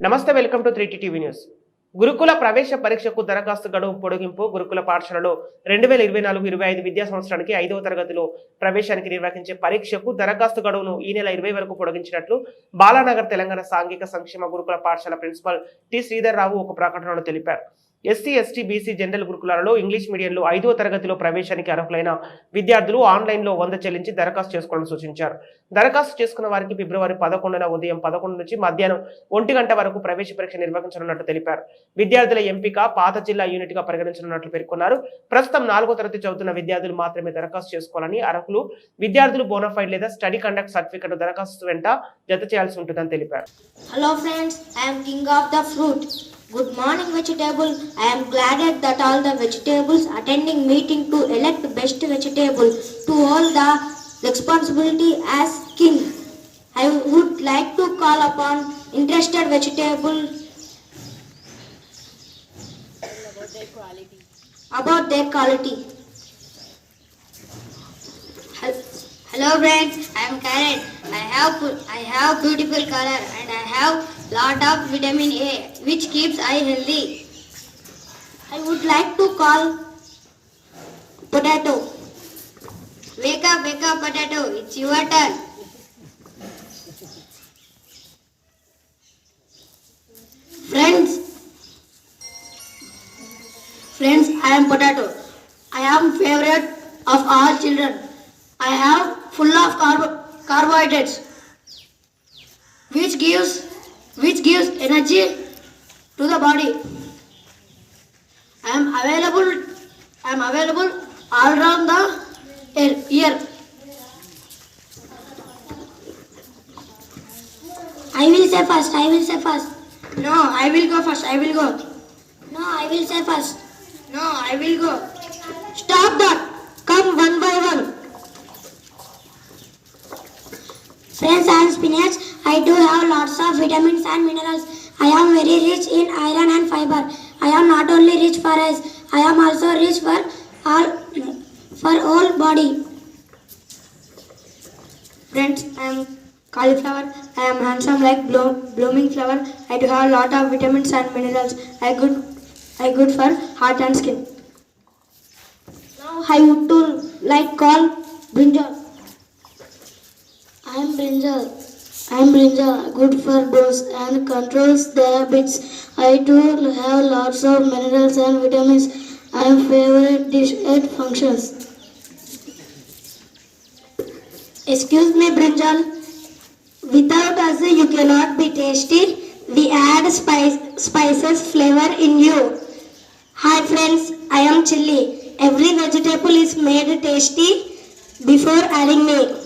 నమస్తే welcome to three TV news. గురుకుల ప్రవేశ పరీక్షకు దరఖాస్తు గడువు పొడిగింపు గురుకుల పాఠశాలలో రెండు వేల ఇరవై నాలుగు ఇరవై ఐదు విద్యా సంవత్సరానికి ఐదవ తరగతిలో ప్రవేశానికి నిర్వహించే పరీక్షకు దరఖాస్తు గడువును ఈ నెల ఇరవై వరకు పొడిగించినట్లు బాలానగర్ తెలంగాణ సాంఘిక సంక్షేమ గురుకుల పాఠశాల ప్రిన్సిపల్ టి శ్రీధర్ రావు ఒక ప్రకటనలో తెలిపారు. ఎస్సీ ఎస్టీ బీసీ జనరల్ గురుకులాలలో ఇంగ్లీష్ మీడియంలో ఐదో తరగతిలో ప్రవేశానికి అర్హులైన విద్యార్థులు ఆన్లైన్లో వంద చెల్లించి దరఖాస్తు చేసుకోవాలని సూచించారు. దరఖాస్తు చేసుకున్న వారికి ఫిబ్రవరి పదకొండున ఉదయం పదకొండు నుంచి మధ్యాహ్నం ఒంటి గంట వరకు ప్రవేశ పరీక్ష నిర్వహించనున్నట్లు తెలిపారు. విద్యార్థుల ఎంపిక పాత జిల్లా యూనిట్గా పరిగణించనున్నట్లు పేర్కొన్నారు. ప్రస్తుతం నాలుగో తరగతి చదువుతున్న విద్యార్థులు మాత్రమే దరఖాస్తు చేసుకోవాలని అర్హులు విద్యార్థులు బోనఫైడ్ లేదా స్టడీ కండక్ట్ సర్టిఫికెట్ దరఖాస్తు వెంట జత చేయాల్సి ఉంటుందని తెలిపారు. Hello friends I'm king of the fruit. Good morning vegetable. I am glad that all the vegetables attending meeting to elect best vegetable to all the responsibility as king. I would like to call upon interested vegetable about their quality. Hel- Hello friends, I am carrot. I have I have beautiful color and I have lot of vitamin A which keeps eye healthy. I would like to call potato. Wake up, wake up potato, it's your turn. Friends, friends, I am potato. I am favorite of all children. I have full of carbo- carbohydrates, which gives which gives energy to the body. I am available. I am available all around the year-. I will say first. I will say first. No, I will go first. I will go. No, I will say first. No, I will go. Stop that. Come one by one. Friends, I am spinach. I do have lots of vitamins and minerals. I am very rich in iron and fiber. I am not only rich for eyes, I am also rich for all for all body. Friends, I am cauliflower. I am handsome like bloom, blooming flower. I do have a lot of vitamins and minerals. I good I good for heart and skin. Now I would to like call brinjal. I am brinjal. I am brinjal, good for bones and controls diabetes. I too have lots of minerals and vitamins. I am favorite dish at functions. Excuse me, brinjal. Without us, you cannot be tasty. We add spice, spices flavor in you. Hi friends, I am chili. Every vegetable is made tasty before adding me.